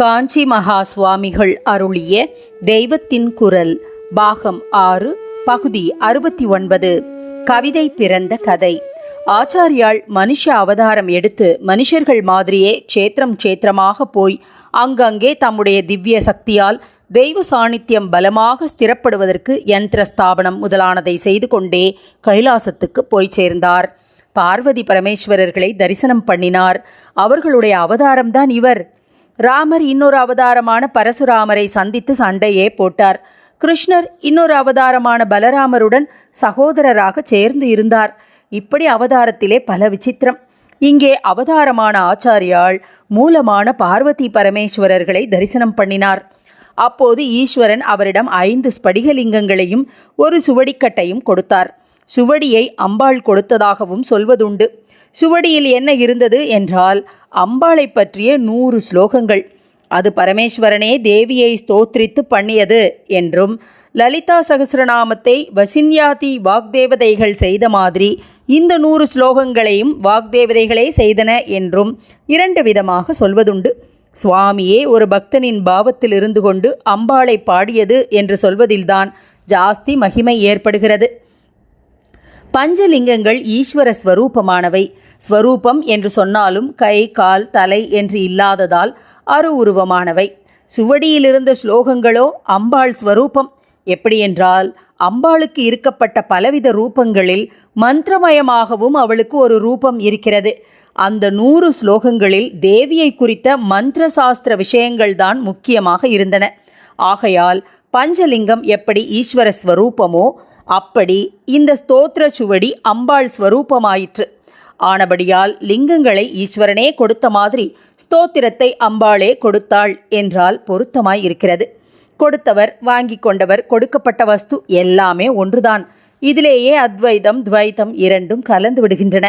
காஞ்சி மகா சுவாமிகள் அருளிய தெய்வத்தின் குரல் பாகம் ஆறு பகுதி அறுபத்தி ஒன்பது. கவிதை பிறந்த கதை. ஆச்சாரியாள் மனுஷ அவதாரம் எடுத்து மனுஷர்கள் மாதிரியே க்ஷேத்திரம் க்ஷேத்திரமாக போய் அங்கங்கே தம்முடைய திவ்ய சக்தியால் தெய்வ சாநித்தியம் பலமாக ஸ்திரப்படுவதற்கு யந்திர ஸ்தாபனம் முதலானதை செய்து கொண்டே கைலாசத்துக்கு போய் சேர்ந்தார். பார்வதி பரமேஸ்வரர்களை தரிசனம் பண்ணினார். அவர்களுடைய அவதாரம்தான் இவர். ராமர் இன்னொரு அவதாரமான பரசுராமரை சந்தித்து சண்டையே போட்டார். கிருஷ்ணர் இன்னொரு அவதாரமான பலராமருடன் சகோதரராக சேர்ந்து இருந்தார். இப்படி அவதாரத்திலே பல விசித்திரம். இங்கே அவதாரமான ஆச்சாரியால் மூலமான பார்வதி பரமேஸ்வரர்களை தரிசனம் பண்ணினார். அப்போது ஈஸ்வரன் அவரிடம் ஐந்து ஸ்படிகலிங்கங்களையும் ஒரு சுவடிக்கட்டையும் கொடுத்தார். சுவடியை அம்பாள் கொடுத்ததாகவும் சொல்வதுண்டு. சுவடியில் என்ன இருந்தது என்றால் அம்பாளை பற்றிய நூறு ஸ்லோகங்கள். அது பரமேஸ்வரனே தேவியை ஸ்தோத்ரித்து பண்ணியது என்றும் லலிதா சகசிரநாமத்தை வசின்யாதி வாக்தேவதைகள் செய்த மாதிரி இந்த நூறு ஸ்லோகங்களையும் வாக்தேவதைகளே செய்தன என்றும் இரண்டு விதமாக சொல்வதுண்டு. சுவாமியே ஒரு பக்தனின் பாவத்தில் இருந்து கொண்டு அம்பாளை பாடியது என்று சொல்வதில்தான் ஜாஸ்தி மகிமை ஏற்படுகிறது. பஞ்சலிங்கங்கள் ஈஸ்வர ஸ்வரூபமானவை. ஸ்வரூபம் என்று சொன்னாலும் கை கால் தலை என்று இல்லாததால் அரு உருவமானவை சுவடியிலிருந்த ஸ்லோகங்களோ அம்பாள் ஸ்வரூபம். எப்படியென்றால் அம்பாளுக்கு இருக்கப்பட்ட பலவித ரூபங்களில் மந்திரமயமாகவும் அவளுக்கு ஒரு ரூபம் இருக்கிறது. அந்த நூறு ஸ்லோகங்களில் தேவியை குறித்த மந்திர சாஸ்திர விஷயங்கள்தான் முக்கியமாக இருந்தன. ஆகையால் பஞ்சலிங்கம் எப்படி ஈஸ்வர ஸ்வரூபமோ அப்படி இந்த ஸ்தோத்திர சுவடி அம்பாள் ஸ்வரூபமாயிற்று. ஆனபடியால் லிங்கங்களை ஈஸ்வரனே கொடுத்த மாதிரி ஸ்தோத்திரத்தை அம்பாளே கொடுத்தாள் என்றால் பொருத்தமாய் இருக்கிறது. கொடுத்தவர் வாங்கி கொண்டவர் கொடுக்கப்பட்ட வஸ்து எல்லாமே ஒன்றுதான். இதிலேயே அத்வைதம் துவைதம் இரண்டும் கலந்து விடுகின்றன.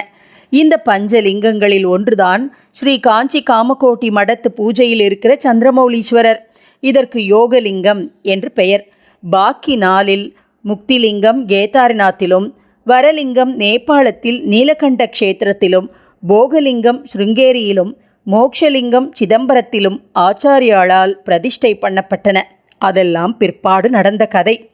இந்த பஞ்சலிங்கங்களில் ஒன்றுதான் ஸ்ரீ காஞ்சி காமகோட்டி மடத்து பூஜையில் இருக்கிற சந்திரமௌலீஸ்வரர். இதற்கு யோகலிங்கம் என்று பெயர். பாக்கி நாளில் முக்திலிங்கம் கேதாரிநாத்திலும் வரலிங்கம் நேபாளத்தில் நீலகண்ட க்ஷேத்திரத்திலும் போகலிங்கம் ஸ்ருங்கேரியிலும் மோக்ஷலிங்கம் சிதம்பரத்திலும் ஆச்சாரியாளால் பிரதிஷ்டை பண்ணப்பட்டன. அதெல்லாம் பிற்பாடு நடந்த கதை.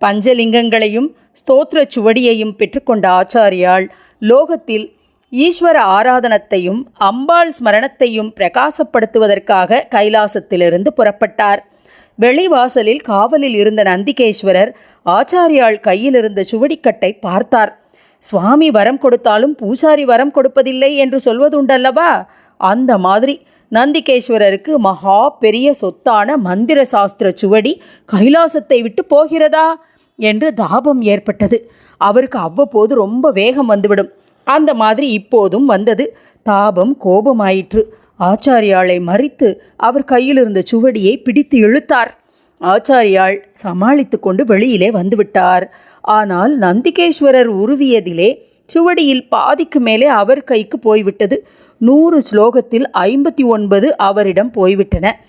பஞ்சலிங்கங்களையும் ஸ்தோத்திர சுவடியையும் பெற்றுக்கொண்ட ஆச்சாரியாள் லோகத்தில் ஈஸ்வர ஆராதனத்தையும் அம்பாள் ஸ்மரணத்தையும் பிரகாசப்படுத்துவதற்காக கைலாசத்திலிருந்து புறப்பட்டார். வெளிவாசலில் காவலில் இருந்த நந்திகேஸ்வரர் ஆச்சாரியாள் கையில் இருந்த சுவடிக்கட்டை பார்த்தார். சுவாமி வரம் கொடுத்தாலும் பூசாரி வரம் கொடுப்பதில்லை என்று சொல்வதுண்டல்லவா? அந்த மாதிரி. நந்திகேஸ்வரருக்கு மகா பெரிய சொத்தான மந்திர சாஸ்திர சுவடி கைலாசத்தை விட்டு போகிறதா? என்று தாபம் ஏற்பட்டது. அவருக்கு அவ்வப்போது ரொம்ப வேகம் வந்துவிடும். அந்த மாதிரி இப்போதும் வந்தது. தாபம் கோபமாயிற்று. ஆச்சாரியாளை மறித்து அவர் கையில் இருந்த சுவடியை பிடித்து இழுத்தார். ஆச்சாரியாள் சமாளித்து கொண்டு வெளியிலே வந்துவிட்டார். ஆனால் நந்திகேஸ்வரர் உருவியதிலே சுவடியில் பாதிக்கு மேலே அவர் கைக்கு போய்விட்டது. நூறு ஸ்லோகத்தில் ஐம்பத்தி ஒன்பது அவரிடம் போய்விட்டன.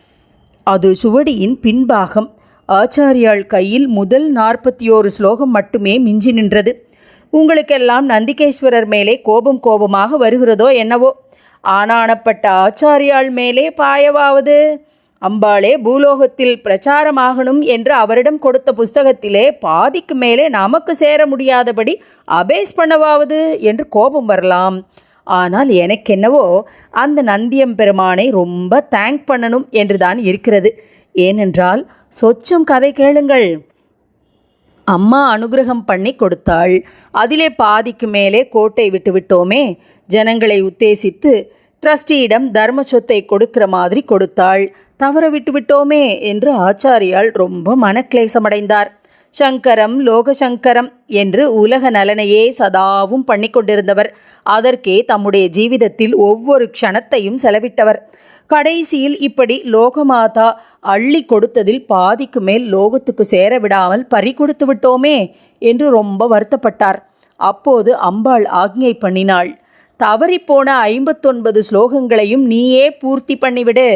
அது சுவடியின் பின்பாகம். ஆச்சாரியாள் கையில் முதல் நாற்பத்தி ஓரு ஸ்லோகம் மட்டுமே மிஞ்சி நின்றது. உங்களுக்கெல்லாம் நந்திகேஸ்வரர் மேலே கோபம் கோபமாக வருகிறதோ என்னவோ? ஆனானப்பட்ட ஆச்சாரியாள் மேலே பாயவாவது. அம்பாளே பூலோகத்தில் பிரச்சாரமாகணும் என்று அவரிடம் கொடுத்த புஸ்தகத்திலே பாதிக்கு மேலே நமக்கு சேர முடியாதபடி அபேஸ் பண்ணவாவது என்று கோபம் வரலாம். ஆனால் எனக்கென்னவோ அந்த நந்தியம் பெருமானை ரொம்ப தேங்க் பண்ணணும் என்று தான் இருக்கிறது. ஏனென்றால் சொச்சம் கதை கேளுங்கள். அம்மா அனுகிரகம் பண்ணி கொடுத்தாள். அதிலே பாதிக்கு மேலே கோட்டை விட்டுவிட்டோமே ஜனங்களை உத்தேசித்து ட்ரஸ்டியிடம் தர்ம சொத்தை கொடுக்கிற மாதிரி கொடுத்தாள். தவற விட்டுவிட்டோமே என்று ஆச்சாரியால் ரொம்ப மனக்லேசமடைந்தார். சங்கரம் லோகசங்கரம் என்று உலக நலனையே சதாவும் பண்ணி கொண்டிருந்தவர் அதற்கே தம்முடைய ஜீவிதத்தில் ஒவ்வொரு க்ஷணத்தையும் செலவிட்டவர். கடைசியில் இப்படி லோகமாதா அள்ளி கொடுத்ததில் பாதிக்கு மேல் லோகத்துக்கு சேர விடாமல் பறி கொடுத்து விட்டோமே என்று ரொம்ப வருத்தப்பட்டார். அப்போது அம்பாள் ஆக்ஞை பண்ணினாள். தவறிப்போன ஐம்பத்தொன்பது ஸ்லோகங்களையும் நீயே பூர்த்தி பண்ணிவிடு.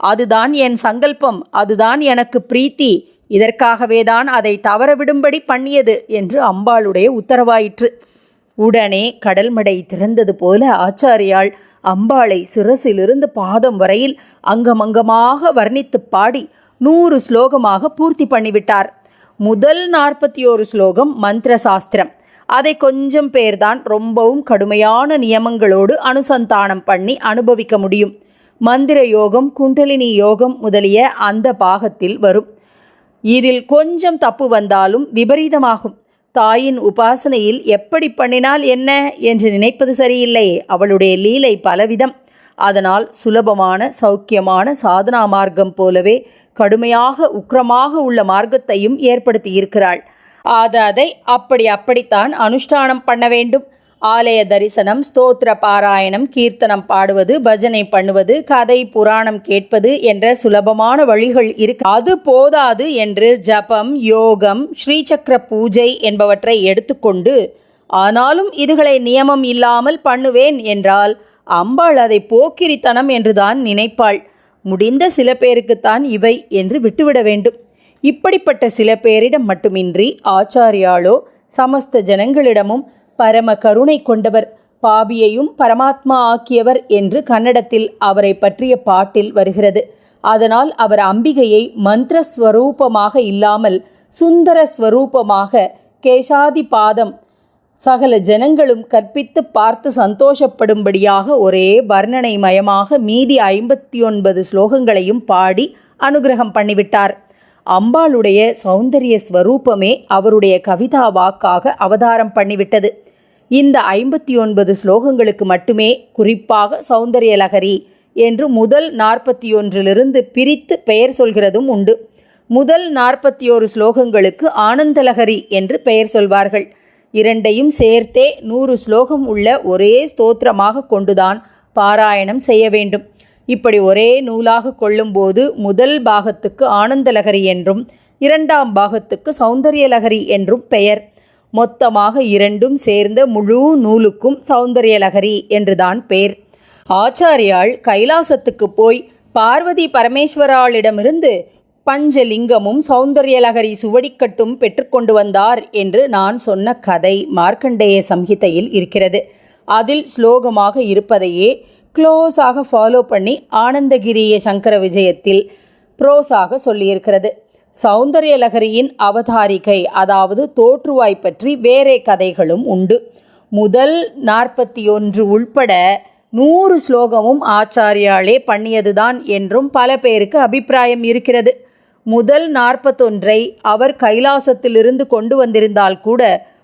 அதுதான் என் சங்கல்பம் அதுதான் எனக்கு பிரீத்தி. இதற்காகவே தான் அதை தவறவிடும்படி பண்ணியது என்று அம்பாளுடைய உத்தரவாயிற்று. உடனே கடல்மடை திறந்தது போல ஆச்சாரியாள் அம்பாளை சிரசிலிருந்து பாதம் வரையில் அங்கமங்கமாக வர்ணித்துப் பாடி நூறு ஸ்லோகமாக பூர்த்தி பண்ணிவிட்டார். முதல் நாற்பத்தி ஒரு ஸ்லோகம் மந்திர சாஸ்திரம் அதை கொஞ்சம் பேர்தான் ரொம்பவும் கடுமையான நியமங்களோடு அனுசந்தானம் பண்ணி அனுபவிக்க முடியும். மந்திர யோகம் குண்டலினி யோகம் முதலிய அந்த பாகத்தில் வரும். இதில் கொஞ்சம் தப்பு வந்தாலும் விபரீதமாகும். தாயின் உபாசனையில் எப்படி பண்ணினால் என்ன என்று நினைப்பது சரியில்லை. அவளுடைய லீலை பலவிதம். அதனால் சுலபமான சௌக்கியமான சாதனா மார்க்கம் போலவே கடுமையாக உக்கிரமாக உள்ள மார்க்கத்தையும் ஏற்படுத்தியிருக்கிறாள். அது அதை அப்படி அப்படித்தான் அனுஷ்டானம் பண்ண வேண்டும். ஆலய தரிசனம் ஸ்தோத்திர பாராயணம் கீர்த்தனம் பாடுவது பஜனை பண்ணுவது கதை புராணம் கேட்பது என்ற சுலபமான வழிகள் இருக்கு. அது போதாது என்று ஜபம் யோகம் ஸ்ரீசக்கர பூஜை என்பவற்றை எடுத்துக்கொண்டு ஆனாலும் இதுகளை நியமம் இல்லாமல் பண்ணுவேன் என்றால் அம்பாள் அதை போக்கிரித்தனம் என்றுதான் நினைப்பாள். முடிந்த சில பேருக்குத்தான் இவை என்று விட்டுவிட வேண்டும். இப்படிப்பட்ட சில பேரிடம் மட்டுமின்றி ஆச்சாரியாளோ சமஸ்த ஜனங்களிடமும் பரம கருணை கொண்டவர் பாபியையும் பரமாத்மா ஆக்கியவர் என்று கன்னடத்தில் அவரை பற்றிய பாட்டில் வருகிறது. அதனால் அவர் அம்பிகையை மந்திரஸ்வரூபமாக இல்லாமல் சுந்தர ஸ்வரூபமாக கேசாதி பாதம் சகல ஜனங்களும் கற்பித்து பார்த்து சந்தோஷப்படும்படியாக ஒரே வர்ணனை மயமாக மீதி ஐம்பத்தி ஒன்பது ஸ்லோகங்களையும் பாடி அனுகிரகம் பண்ணிவிட்டார். அம்பாளுடைய சௌந்தரிய ஸ்வரூபமே அவருடைய கவிதா வாக்காக அவதாரம் பண்ணிவிட்டது. இந்த ஐம்பத்தி ஒன்பது ஸ்லோகங்களுக்கு மட்டுமே குறிப்பாக சௌந்தர்யலகரி என்று முதல் நாற்பத்தி ஒன்றிலிருந்து பிரித்து பெயர் சொல்கிறதும் உண்டு. முதல் நாற்பத்தி ஒரு ஸ்லோகங்களுக்கு ஆனந்தலகரி என்று பெயர் சொல்வார்கள். இரண்டையும் சேர்த்தே நூறு ஸ்லோகம் உள்ள ஒரே ஸ்தோத்திரமாக கொண்டுதான் பாராயணம் செய்ய வேண்டும். இப்படி ஒரே நூலாக கொள்ளும்போது முதல் பாகத்துக்கு ஆனந்தலகரி என்றும் இரண்டாம் பாகத்துக்கு சௌந்தரியலகரி என்றும் பெயர். மொத்தமாக இரண்டும் சேர்ந்த முழு நூலுக்கும் சௌந்தரியலகரி என்றுதான் பெயர் ஆச்சாரியாள் கைலாசத்துக்கு போய் பார்வதி பரமேஸ்வராளிடமிருந்து பஞ்சலிங்கமும் சௌந்தரியலகரி சுவடிக்கட்டும் பெற்றுக்கொண்டு வந்தார் என்று நான் சொன்ன கதை மார்க்கண்டேய சம்ஹிதையில் இருக்கிறது. அதில் ஸ்லோகமாக இருப்பதையே க்ளோஸாக ஃபாலோ பண்ணி ஆனந்தகிரிய சங்கர விஜயத்தில் ப்ரோஸாக சொல்லியிருக்கிறது. சௌந்தரியலகரியின் அவதாரிகை அதாவது தோற்றுவாய் பற்றி வேறே கதைகளும் உண்டு. முதல் நாற்பத்தி ஒன்று உள்பட நூறு ஸ்லோகமும் ஆச்சாரியாலே பண்ணியதுதான் என்றும் பல பேருக்கு அபிப்பிராயம் இருக்கிறது. முதல் நாற்பத்தொன்றை அவர் கைலாசத்திலிருந்து கொண்டு வந்திருந்தால் கூட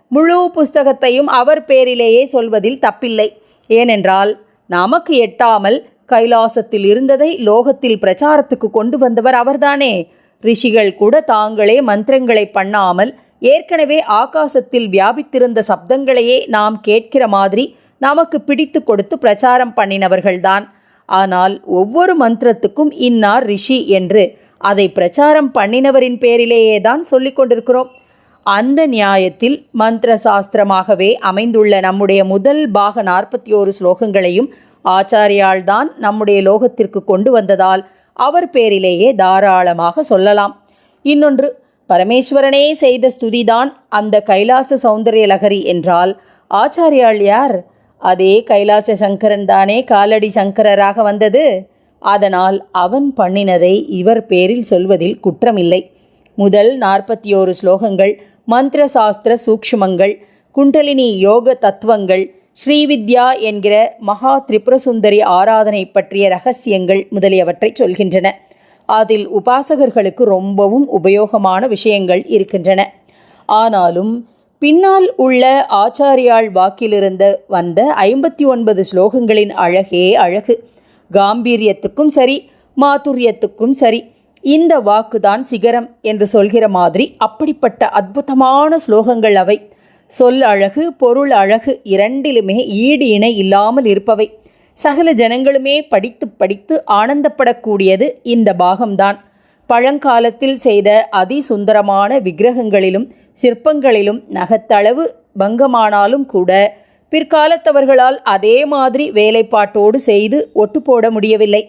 முழு புஸ்தகத்தையும் அவர் பேரிலேயே சொல்வதில் தப்பில்லை. ஏனென்றால் நமக்கு எட்டாமல் கைலாசத்தில் இருந்ததை லோகத்தில் பிரச்சாரத்துக்கு கொண்டு வந்தவர் அவர்தானே. ரிஷிகள் கூட தாங்களே மந்திரங்களை பண்ணாமல் ஏற்கனவே ஆகாசத்தில் வியாபித்திருந்த சப்தங்களையே நாம் கேட்கிற மாதிரி நமக்கு பிடித்து கொடுத்து பிரச்சாரம் பண்ணினவர்கள்தான். ஆனால் ஒவ்வொரு மந்திரத்துக்கும் இன்னார் ரிஷி என்று அதை பிரச்சாரம் பண்ணினவரின் பேரிலேயே தான் சொல்லிக் கொண்டிருக்கிறோம். அந்த நியாயத்தில் மந்திர சாஸ்திரமாகவே அமைந்துள்ள நம்முடைய முதல் பாக நாற்பத்தி ஓரு ஸ்லோகங்களையும் ஆச்சாரியால் தான் நம்முடைய லோகத்திற்கு கொண்டு வந்ததால் அவர் பேரிலேயே தாராளமாக சொல்லலாம். இன்னொன்று பரமேஸ்வரனே செய்த ஸ்துதிதான் அந்த கைலாச சௌந்தரிய லகரி என்றால் ஆச்சாரியாள் யார்? அதே கைலாச சங்கரன் தானே காலடி சங்கரராக வந்தது. அதனால் அவன் பண்ணினதை இவர் பேரில் சொல்வதில் குற்றமில்லை. முதல் நாற்பத்தி ஓரு ஸ்லோகங்கள் மந்திர சாஸ்திர சூக்ஷ்மங்கள் குண்டலினி யோக தத்துவங்கள் ஸ்ரீவித்யா என்கிற மகா திரிபுரசுந்தரி ஆராதனை பற்றிய ரகசியங்கள் முதலியவற்றை சொல்கின்றன. அதில் உபாசகர்களுக்கு ரொம்பவும் உபயோகமான விஷயங்கள் இருக்கின்றன. ஆனாலும் பின்னால் உள்ள ஆச்சாரியாள் வாக்கிலிருந்து வந்த ஐம்பத்தி ஒன்பது ஸ்லோகங்களின் அழகே அழகு. காம்பீரியத்துக்கும் சரி மாதுரியத்துக்கும் சரி இந்த வாக்குதான் சிகரம் என்று சொல்கிற மாதிரி அப்படிப்பட்ட அற்புதமான ஸ்லோகங்கள் அவை. சொல் அழகு பொருள் அழகு இரண்டிலுமே ஈடு இணை இல்லாமல் இருப்பவை. சகல ஜனங்களுமே படித்து படித்து ஆனந்தப்படக்கூடியது இந்த பாகம்தான். பழங்காலத்தில் செய்த அதிசுந்தரமான விக்கிரகங்களிலும் சிற்பங்களிலும் நகத்தளவு பங்கமானாலும் கூட பிற்காலத்தவர்களால் அதே மாதிரி வேலைப்பாட்டோடு செய்து ஒட்டு போட முடியவில்லை.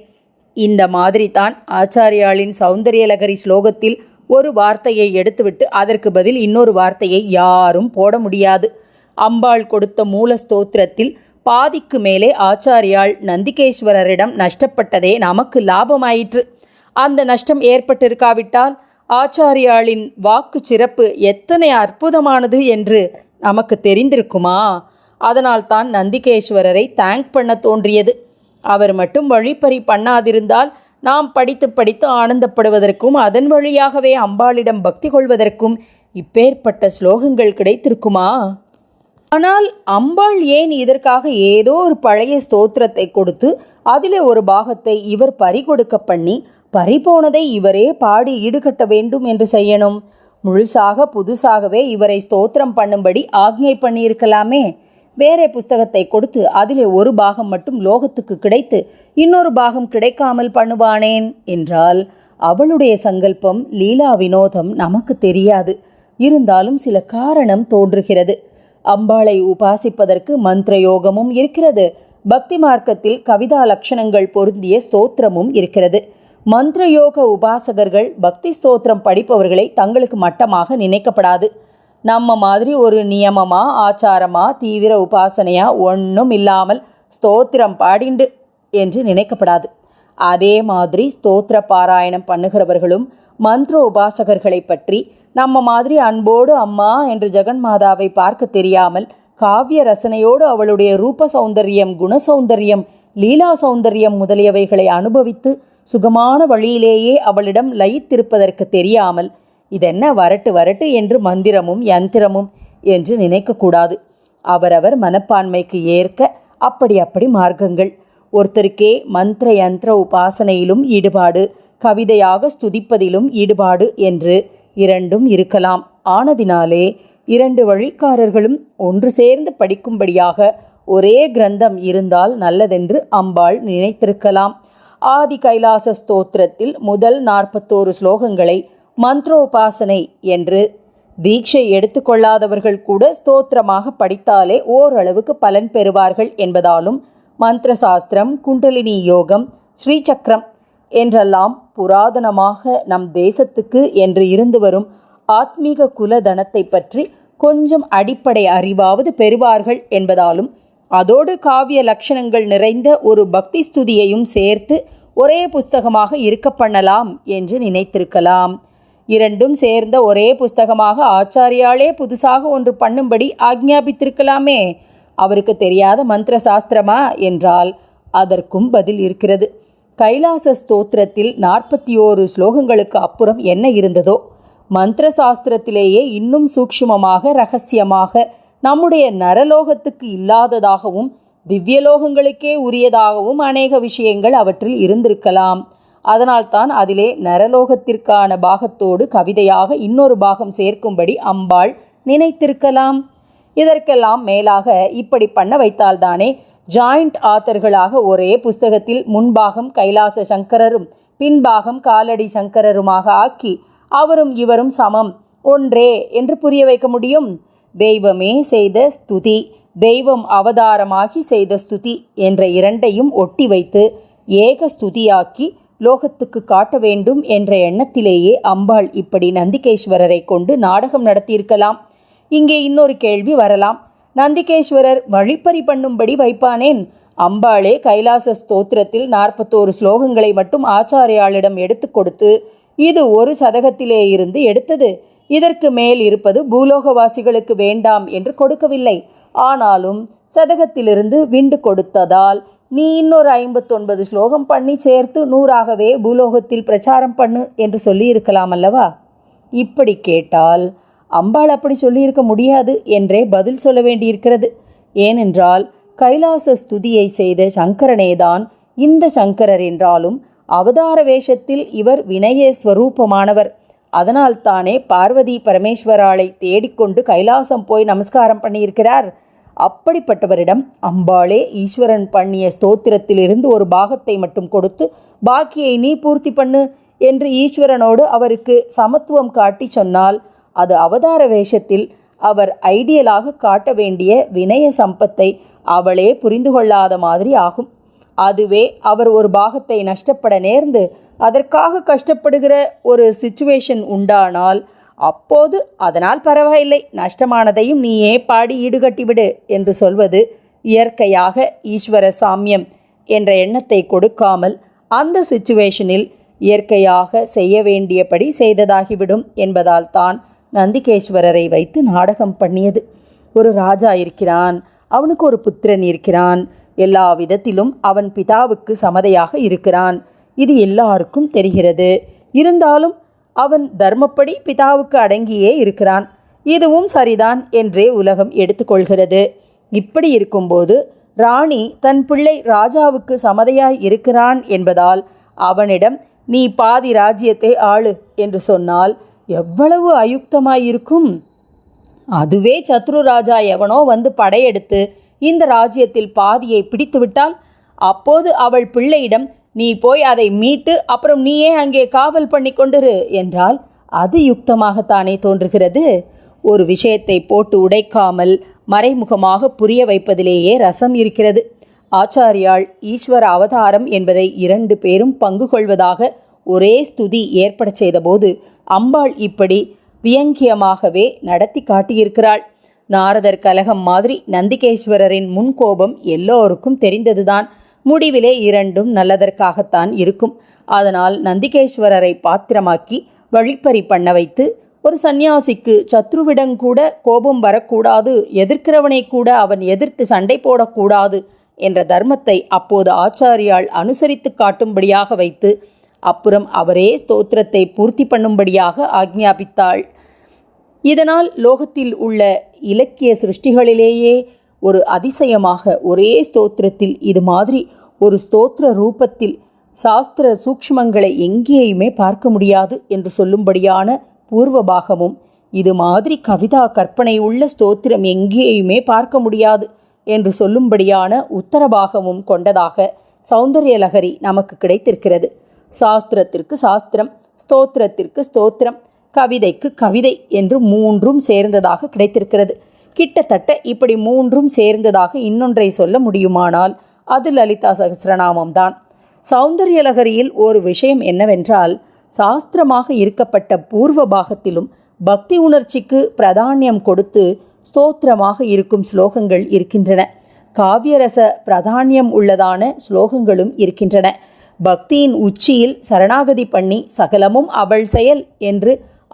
இந்த மாதிரி தான் ஆச்சாரியாளின் சௌந்தரியலகரி ஸ்லோகத்தில் ஒரு வார்த்தையை எடுத்துவிட்டு அதற்கு பதில் இன்னொரு வார்த்தையை யாரும் போட முடியாது. அம்பாள் கொடுத்த மூல ஸ்தோத்திரத்தில் பாதிக்கு மேலே ஆச்சாரியாள் நந்திகேஸ்வரரிடம் நஷ்டப்பட்டதே நமக்கு லாபமாயிற்று. அந்த நஷ்டம் ஏற்பட்டிருக்காவிட்டால் ஆச்சாரியாளின் வாக்கு சிறப்பு எத்தனை அற்புதமானது என்று நமக்கு தெரிந்திருக்குமா? அதனால்தான் நந்திகேஸ்வரரை தேங்க் பண்ண தோன்றியது. அவர் மட்டும் வழிப்பறி பண்ணாதிருந்தால் நாம் படித்து படித்து ஆனந்தப்படுவதற்கும் அதன் வழியாகவே அம்பாளிடம் பக்தி கொள்வதற்கும் இப்பேற்பட்ட ஸ்லோகங்கள் கிடைத்திருக்குமா? ஆனால் அம்பாள் ஏன் இதற்காக ஏதோ ஒரு பழைய ஸ்தோத்திரத்தை கொடுத்து அதிலே ஒரு பாகத்தை இவர் பறிகொடுக்க பண்ணி பறிபோனதை இவரே பாடி ஈடுகட்ட வேண்டும் என்று செய்யணும். முழுசாக புதுசாகவே இவரை ஸ்தோத்திரம் பண்ணும்படி ஆக்ஞை பண்ணியிருக்கலாமே. வேறே புஸ்தகத்தை கொடுத்து அதிலே ஒரு பாகம் மட்டும் லோகத்துக்கு கிடைத்து இன்னொரு பாகம் கிடைக்காமல் பண்ணுவானேன் என்றால் அவளுடைய சங்கல்பம் லீலா வினோதம் நமக்கு தெரியாது. இருந்தாலும் சில காரணம் தோன்றுகிறது. அம்பாளை உபாசிப்பதற்கு மந்திர யோகமும் இருக்கிறது. பக்தி மார்க்கத்தில் கவிதா லட்சணங்கள் பொருந்திய ஸ்தோத்திரமும் இருக்கிறது. மந்திரயோக உபாசகர்கள் பக்தி ஸ்தோத்திரம் படிப்பவர்களை தங்களுக்கு மட்டமாக நினைக்கப்படாது. நம்ம மாதிரி ஒரு நியமமாக ஆச்சாரமாக தீவிர உபாசனையாக ஒன்றும் இல்லாமல் ஸ்தோத்திரம் பாடிண்டு என்று நினைக்கப்படாது. அதே மாதிரி ஸ்தோத்திர பாராயணம் பண்ணுகிறவர்களும் மந்திர உபாசகர்களை பற்றி நம்ம மாதிரி அன்போடு அம்மா என்று ஜெகன்மாதாவை பார்க்க தெரியாமல் காவிய ரசனையோடு அவளுடைய ரூப சௌந்தரியம் குண சௌந்தரியம் லீலா சௌந்தரியம் முதலியவைகளை அனுபவித்து சுகமான வழியிலேயே அவளிடம் லயித்திருப்பதற்கு தெரியாமல் இதென்ன வரட்டு வரட்டு என்று மந்திரமும் யந்திரமும் என்று நினைக்கக்கூடாது. அவரவர் மனப்பான்மைக்கு ஏற்க அப்படி அப்படி மார்க்கங்கள். ஒருத்தருக்கே மந்திர யந்திர உபாசனையிலும் ஈடுபாடு கவிதையாக ஸ்துதிப்பதிலும் ஈடுபாடு என்று இரண்டும் இருக்கலாம். ஆனதினாலே இரண்டு வழிக்காரர்களும் ஒன்று சேர்ந்து படிக்கும்படியாக ஒரே கிரந்தம் இருந்தால் நல்லதென்று அம்பாள் நினைத்திருக்கலாம். ஆதி கைலாச ஸ்தோத்திரத்தில் முதல் நாற்பத்தோரு ஸ்லோகங்களை மந்த்ரோபாசனை என்று தீட்சை எடுத்துக்கொள்ளாதவர்கள் கூட ஸ்தோத்திரமாக படித்தாலே ஓரளவுக்கு பலன் பெறுவார்கள் என்பதாலும் மந்திர சாஸ்திரம் குண்டலினி யோகம் ஸ்ரீசக்கரம் என்றெல்லாம் புராதனமாக நம் தேசத்துக்கு என்று இருந்து வரும் ஆத்மீக குலதனத்தை பற்றி கொஞ்சம் அடிப்படை அறிவாவது பெறுவார்கள் என்பதாலும் அதோடு காவிய லட்சணங்கள் நிறைந்த ஒரு பக்தி ஸ்துதியையும் சேர்த்து ஒரே புஸ்தகமாக இருக்க பண்ணலாம் என்று நினைத்திருக்கலாம். இரண்டும் சேர்ந்த ஒரே புஸ்தகமாக ஆச்சாரியாலே புதுசாக ஒன்று பண்ணும்படி ஆக்ஞாபித்திருக்கலாமே. அவருக்கு தெரியாத மந்திர சாஸ்திரமா என்றால் அதற்கும் பதில் இருக்கிறது. கைலாச ஸ்தோத்திரத்தில் நாற்பத்தி ஓரு ஸ்லோகங்களுக்கு அப்புறம் என்ன இருந்ததோ மந்திர சாஸ்திரத்திலேயே இன்னும் சூக்ஷ்மமாக ரகசியமாக நம்முடைய நரலோகத்துக்கு இல்லாததாகவும் திவ்யலோகங்களுக்கே உரியதாகவும் அநேக விஷயங்கள் அவற்றில் இருந்திருக்கலாம். அதனால்தான் அதிலே நரலோகத்திற்கான பாகத்தோடு கவிதையாக இன்னொரு பாகம் சேர்க்கும்படி அம்பாள் நினைத்திருக்கலாம். இதற்கெல்லாம் மேலாக இப்படி பண்ண வைத்தால்தானே ஜாயிண்ட் ஆத்தர்களாக ஒரே புஸ்தகத்தில் முன்பாகம் கைலாச சங்கரரும் பின்பாகம் காலடி சங்கரருமாக ஆக்கி அவரும் இவரும் சமம். ஒன்றே என்று புரிய வைக்க முடியும்? தெய்வமே செய்த ஸ்துதி தெய்வம் அவதாரமாகி செய்த ஸ்துதி என்ற இரண்டையும் ஒட்டி வைத்து ஏக ஸ்துதியாக்கி லோகத்துக்கு காட்ட வேண்டும் என்ற எண்ணத்திலேயே அம்பாள் இப்படி நந்திகேஸ்வரரை கொண்டு நாடகம் நடத்தியிருக்கலாம். இங்கே இன்னொரு கேள்வி வரலாம். நந்திகேஸ்வரர் வழிப்பறி பண்ணும்படி வைப்பானேன்? அம்பாளே கைலாச ஸ்தோத்திரத்தில் நாற்பத்தோரு ஸ்லோகங்களை மட்டும் ஆச்சாரியாளிடம் எடுத்து கொடுத்து இது ஒரு சதகத்திலே இருந்து எடுத்தது. இதற்கு மேல் இருப்பது பூலோகவாசிகளுக்கு வேண்டாம் என்று கொடுக்கவில்லை. ஆனாலும் சதகத்திலிருந்து விண்டு கொடுத்ததால் நீ இன்னொரு ஐம்பத்தொன்பது ஸ்லோகம் பண்ணி சேர்த்து நூறாகவே பூலோகத்தில் பிரச்சாரம் பண்ணு என்று சொல்லியிருக்கலாம் அல்லவா? இப்படி கேட்டால் அம்பாள் அப்படி சொல்லியிருக்க முடியாது என்றே பதில் சொல்ல வேண்டியிருக்கிறது. ஏனென்றால் கைலாச ஸ்துதியை செய்த சங்கரனேதான் இந்த சங்கரர் என்றாலும் அவதார வேஷத்தில் இவர் வினய ஸ்வரூபமானவர். அதனால்தானே பார்வதி பரமேஸ்வராளை தேடிக்கொண்டு கைலாசம் போய் நமஸ்காரம் பண்ணியிருக்கிறார். அப்படிப்பட்டவரிடம் அம்பாளே ஈஸ்வரன் பண்ணிய ஸ்தோத்திரத்திலிருந்து ஒரு பாகத்தை மட்டும் கொடுத்து பாக்கியை நீ பூர்த்தி பண்ணு என்று ஈஸ்வரனோடு அவருக்கு சமத்துவம் காட்டி சொன்னால் அது அவதார வேஷத்தில் அவர் ஐடியலாக காட்ட வேண்டிய வினய சம்பத்தை அவளே புரிந்து கொள்ளாத மாதிரி ஆகும். அதுவே அவர் ஒரு பாகத்தை நஷ்டப்பட நேர்ந்து அதற்காக கஷ்டப்படுகிற ஒரு சுச்சுவேஷன் உண்டானால் அப்போது அதனால் பரவாயில்லை. நஷ்டமானதையும் நீயே பாடி ஈடுகட்டிவிடு என்று சொல்வது இயற்கையாக ஈஸ்வர சாமியம் என்ற எண்ணத்தை கொடுக்காமல் அந்த சிச்சுவேஷனில் இயற்கையாக செய்ய வேண்டியபடி செய்ததாகிவிடும் என்பதால் தான் நந்திகேஸ்வரரை வைத்து நாடகம் பண்ணியது. ஒரு ராஜா இருக்கிறான் அவனுக்கு ஒரு புத்திரன் இருக்கிறான் எல்லா விதத்திலும் அவன் பிதாவுக்கு சமதையாக இருக்கிறான். இது எல்லாருக்கும் தெரிகிறது. இருந்தாலும் அவன் தர்மப்படி பிதாவுக்கு அடங்கியே இருக்கிறான். இதுவும் சரிதான் என்றே உலகம் எடுத்துக்கொள்கிறது. இப்படி இருக்கும்போது ராணி தன் பிள்ளை ராஜாவுக்கு சமதையாய் இருக்கிறான் என்பதால் அவனிடம் நீ பாதி ராஜ்யத்தை ஆளு என்று சொன்னால் எவ்வளவு அயுக்தமாயிருக்கும்? அதுவே சத்ரு ராஜா எவனோ வந்து படையெடுத்து இந்த ராஜ்யத்தில் பாதியை பிடித்துவிட்டால் அப்போது அவள் பிள்ளையிடம் நீ போய் அதை மீட்டு அப்புறம் நீயே அங்கே காவல் பண்ணி கொண்டிரு என்றால் அது யுக்தமாகத்தானே தோன்றுகிறது. ஒரு விஷயத்தை போட்டு உடைக்காமல் மறைமுகமாக புரிய வைப்பதிலேயே ரசம் இருக்கிறது. ஆச்சாரியால் ஈஸ்வர அவதாரம் என்பதை இரண்டு பேரும் பங்கு கொள்வதாக ஒரே ஸ்துதி ஏற்படச் செய்தபோது அம்பாள் இப்படி வியங்கியமாகவே நடத்தி காட்டியிருக்கிறாள். நாரதர் கலகம் மாதிரி நந்திகேஸ்வரரின் முன்கோபம் எல்லோருக்கும் தெரிந்ததுதான். முடிவிலே இரண்டும் நல்லதற்காகத்தான் இருக்கும். அதனால் நந்திகேஸ்வரரை பாத்திரமாக்கி வழிப்பறி பண்ண வைத்து ஒரு சந்நியாசிக்கு சத்ருவிடங்கூட கோபம் வரக்கூடாது எதிர்க்கிறவனை கூட அவன் எதிர்த்து சண்டை போடக்கூடாது என்ற தர்மத்தை அப்போது ஆச்சாரியால் அனுசரித்து காட்டும்படியாக வைத்து அப்புறம் அவரே ஸ்தோத்திரத்தை பூர்த்தி பண்ணும்படியாக ஆக்ஞாபித்தாள். இதனால் லோகத்தில் உள்ள இலக்கிய சிருஷ்டிகளிலேயே ஒரு அதிசயமாக ஒரே ஸ்தோத்திரத்தில் இது மாதிரி ஒரு ஸ்தோத்திர ரூபத்தில் சாஸ்திர சூக்ஷ்மங்களை எங்கேயுமே பார்க்க முடியாது என்று சொல்லும்படியான பூர்வ பாகமும் இது மாதிரி கவிதா கற்பனை உள்ள ஸ்தோத்திரம் எங்கேயுமே பார்க்க முடியாது என்று சொல்லும்படியான உத்தரபாகமும் கொண்டதாக சௌந்தர்யலகரி நமக்கு கிடைத்திருக்கிறது. சாஸ்திரத்திற்கு சாஸ்திரம் ஸ்தோத்திரத்திற்கு ஸ்தோத்திரம் கவிதைக்கு கவிதை என்று மூன்றும் சேர்ந்ததாக கிடைத்திருக்கிறது. கிட்டத்தட்ட இப்படி மூன்றும் சேர்ந்ததாக இன்னொன்றை சொல்ல முடியுமானால் அது லலிதா சகசிரநாமம்தான் சௌந்தர்யலகரியில் ஒரு விஷயம் என்னவென்றால் சாஸ்திரமாக இருக்கப்பட்ட பூர்வ பாகத்திலும் பக்தி உணர்ச்சிக்கு பிரதானியம் கொடுத்து ஸ்தோத்திரமாக இருக்கும் ஸ்லோகங்கள் இருக்கின்றன. காவியரச பிரதானியம் உள்ளதான ஸ்லோகங்களும் இருக்கின்றன. பக்தியின் உச்சியில் சரணாகதி பண்ணி சகலமும் அவள் செயல் என்று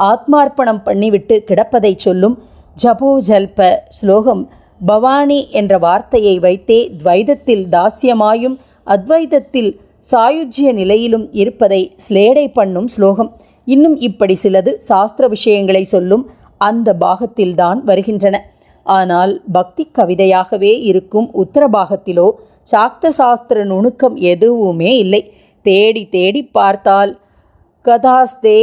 ஆத்மார்ப்பணம் பண்ணிவிட்டு கிடப்பதை சொல்லும் ஜபோ ஜல்ப ஸ்லோகம். பவானி என்ற வார்த்தையை வைத்தே துவைதத்தில் தாஸ்யமாயும் அத்வைதத்தில் சாயுஜ்ய நிலையிலும் இருப்பதை ஸ்லேடை பண்ணும் ஸ்லோகம். இன்னும் இப்படி சிலது சாஸ்திர விஷயங்களை சொல்லும் அந்த பாகத்தில்தான் வருகின்றன. ஆனால் பக்தி கவிதையாகவே இருக்கும் உத்தரபாகத்திலோ சாக்த சாஸ்திர நுணுக்கம் எதுவுமே இல்லை. தேடி தேடி பார்த்தால் கதாஸ்தே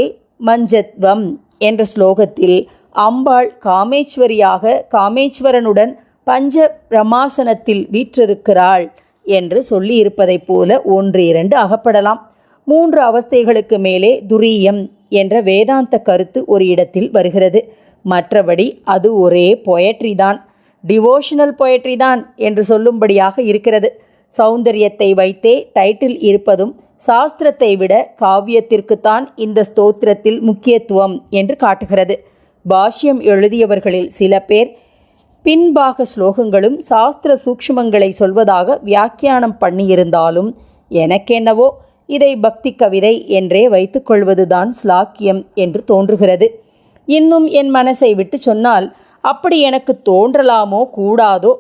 மஞ்சத்வம் என்ற ஸ்லோகத்தில் அம்பாள் காமேஸ்வரியாக காமேஸ்வரனுடன் பஞ்ச பிரமாசனத்தில் வீற்றிருக்கிறாள் என்று சொல்லியிருப்பதைப் போல ஒன்று இரண்டு அகப்படலாம். மூன்று அவஸ்தைகளுக்கு மேலே துரியம் என்ற வேதாந்த கருத்து ஒரு இடத்தில் வருகிறது. மற்றபடி அது ஒரே பொயட்ரி தான். டிவோஷனல் பொயட்ரி தான் என்று சொல்லும்படியாக இருக்கிறது. சௌந்தரியத்தை வைத்தே டைட்டில் இருப்பதும் சாஸ்திரத்தை விட காவியத்திற்குத்தான் இந்த ஸ்தோத்திரத்தில் முக்கியத்துவம் என்று காட்டுகிறது. பாஷ்யம் எழுதியவர்களில் சில பேர் பின்பாக ஸ்லோகங்களும் சாஸ்திர சூக்ஷ்மங்களை சொல்வதாக வியாக்கியானம் பண்ணியிருந்தாலும் எனக்கென்னவோ இதை பக்தி கவிதை என்றே வைத்துக்கொள்வதுதான் ஸ்லாக்கியம் என்று தோன்றுகிறது. இன்னும் என் மனசை விட்டு சொன்னால் அப்படி எனக்கு தோன்றலாமோ கூடாதோ?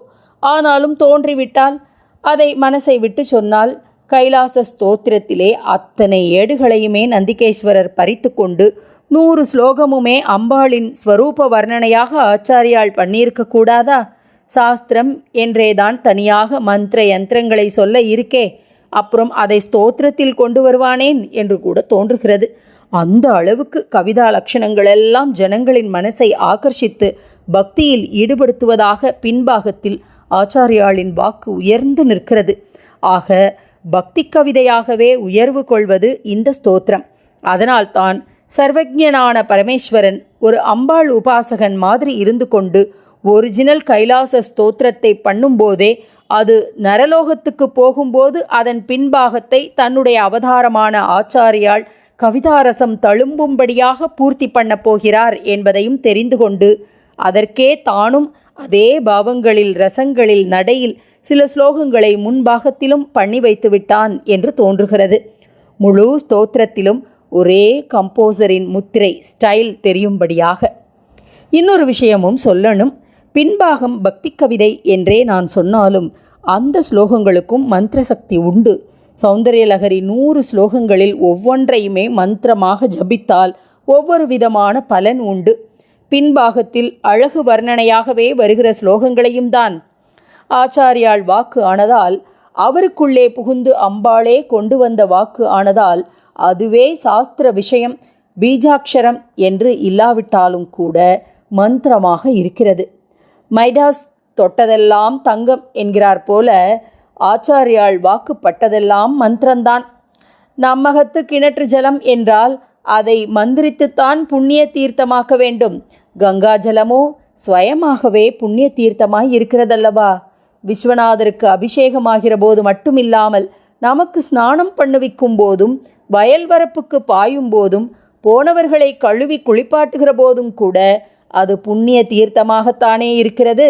ஆனாலும் தோன்றிவிட்டால் அதை மனசை விட்டு சொன்னால் கைலாச ஸ்தோத்திரத்திலே அத்தனை ஏடுகளையுமே நந்திகேஸ்வரர் பறித்து கொண்டு நூறு ஸ்லோகமுமே அம்பாளின் ஸ்வரூப வர்ணனையாக ஆச்சாரியால் பண்ணியிருக்க கூடாதா? சாஸ்திரம் என்றேதான் தனியாக மந்திர யந்திரங்களை சொல்ல இருக்கே. அப்புறம் அதை ஸ்தோத்திரத்தில் கொண்டு வருவானேன் என்று கூட தோன்றுகிறது. அந்த அளவுக்கு கவிதா லட்சணங்கள் எல்லாம் ஜனங்களின் மனசை ஆகர்ஷித்து பக்தியில் ஈடுபடுத்துவதாக பின்பாகத்தில் ஆச்சாரியாளின் வாக்கு உயர்ந்து நிற்கிறது. ஆக பக்தி கவிதையாகவே உயர்வு கொள்வது இந்த ஸ்தோத்திரம். அதனால்தான் சர்வஜனான பரமேஸ்வரன் ஒரு அம்பாள் உபாசகன் மாதிரி இருந்து கொண்டு ஒரிஜினல் கைலாச ஸ்தோத்திரத்தை பண்ணும்போதே அது நரலோகத்துக்கு போகும்போது அதன் பின்பாகத்தை தன்னுடைய அவதாரமான ஆச்சாரியால் கவிதாரசம் தழும்பும்படியாக பூர்த்தி பண்ணப் போகிறார் என்பதையும் தெரிந்து கொண்டு அதற்கே தானும் அதே பாவங்களில் ரசங்களில் நடையில் சில ஸ்லோகங்களை முன்பாகத்திலும் பண்ணி வைத்து விட்டான் என்று தோன்றுகிறது. முழு ஸ்தோத்திரத்திலும் ஒரே கம்போசரின் முத்திரை ஸ்டைல் தெரியும்படியாக. இன்னொரு விஷயமும் சொல்லணும். பின்பாகம் பக்தி கவிதை என்றே நான் சொன்னாலும் அந்த ஸ்லோகங்களுக்கும் மந்திர சக்தி உண்டு. சௌந்தர்யலகரி நூறு ஸ்லோகங்களில் ஒவ்வொன்றையுமே மந்திரமாக ஜபித்தால் ஒவ்வொரு விதமான பலன் உண்டு. பின்பாகத்தில் அழகு வர்ணனையாகவே வருகிற ஸ்லோகங்களையும் தான். ஆச்சாரியால் வாக்கு ஆனதால் அவருக்குள்ளே புகுந்து அம்பாளே கொண்டு வந்த வாக்கு ஆனதால் அதுவே சாஸ்திர விஷயம். பீஜாட்சரம் என்று இல்லாவிட்டாலும் கூட மந்திரமாக இருக்கிறது. மைடாஸ் தொட்டதெல்லாம் தங்கம் என்கிறார் போல ஆச்சாரியால் வாக்குப்பட்டதெல்லாம் மந்திரம்தான் நம்மகத்து கிணற்று ஜலம் என்றால் அதை மந்திரித்துத்தான் புண்ணிய தீர்த்தமாக்க வேண்டும். கங்கா ஜலமோ ஸ்வயமாகவே புண்ணிய தீர்த்தமாய் இருக்கிறதல்லவா? விஸ்வநாதருக்கு அபிஷேகமாகிற போது மட்டுமில்லாமல் நமக்கு ஸ்நானம் பண்ணுவிக்கும் போதும் வயல்வரப்புக்கு பாயும் போதும் போனவர்களை கழுவி குளிப்பாட்டுகிற போதும் கூட அது புண்ணிய தீர்த்தமாகத்தானே இருக்கிறது.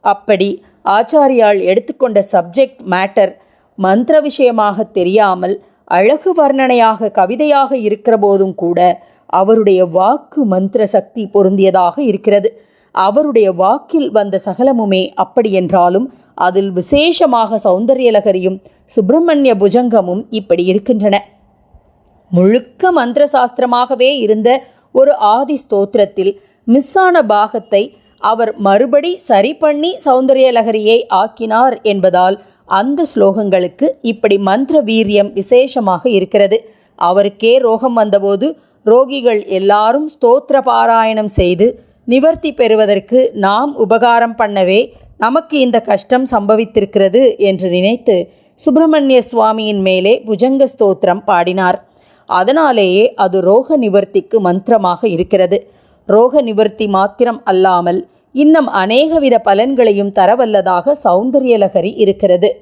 அப்படி ஆச்சாரியால் எடுத்துக்கொண்ட சப்ஜெக்ட் மேட்டர் மந்திர விஷயமாக தெரியாமல் அழகு வர்ணனையாக கவிதையாக இருக்கிற போதும் கூட அவருடைய வாக்கு மந்திர சக்தி பொருந்தியதாக இருக்கிறது. அவருடைய வாக்கில் வந்த சகலமுமே அப்படியென்றாலும் அதில் விசேஷமாக சௌந்தர்யலகரியும் சுப்பிரமணிய புஜங்கமும் இப்படி இருக்கின்றன. முழுக்க மந்திர சாஸ்திரமாகவே இருந்த ஒரு ஆதி ஸ்தோத்திரத்தில் மிஸ்ஸான பாகத்தை அவர் மறுபடி சரி பண்ணி சௌந்தர்யலகரியை ஆக்கினார் என்பதால் அந்த ஸ்லோகங்களுக்கு இப்படி மந்திர வீரியம் விசேஷமாக இருக்கிறது. அவருக்கே ரோகம் வந்தபோது ரோகிகள் எல்லாரும் ஸ்தோத்திர பாராயணம் செய்து நிவர்த்தி பெறுவதற்கு நாம் உபகாரம் பண்ணவே நமக்கு இந்த கஷ்டம் சம்பவித்திருக்கிறது என்று நினைத்து சுப்பிரமணிய சுவாமியின் மேலே புஜங்க ஸ்தோத்திரம் பாடினார். அதனாலேயே அது ரோக நிவர்த்திக்கு மந்திரமாக இருக்கிறது. ரோக நிவர்த்தி மாத்திரம் அல்லாமல் இன்னும் அநேகவித பலன்களையும் தரவல்லதாக சௌந்தரியலகரி இருக்கிறது.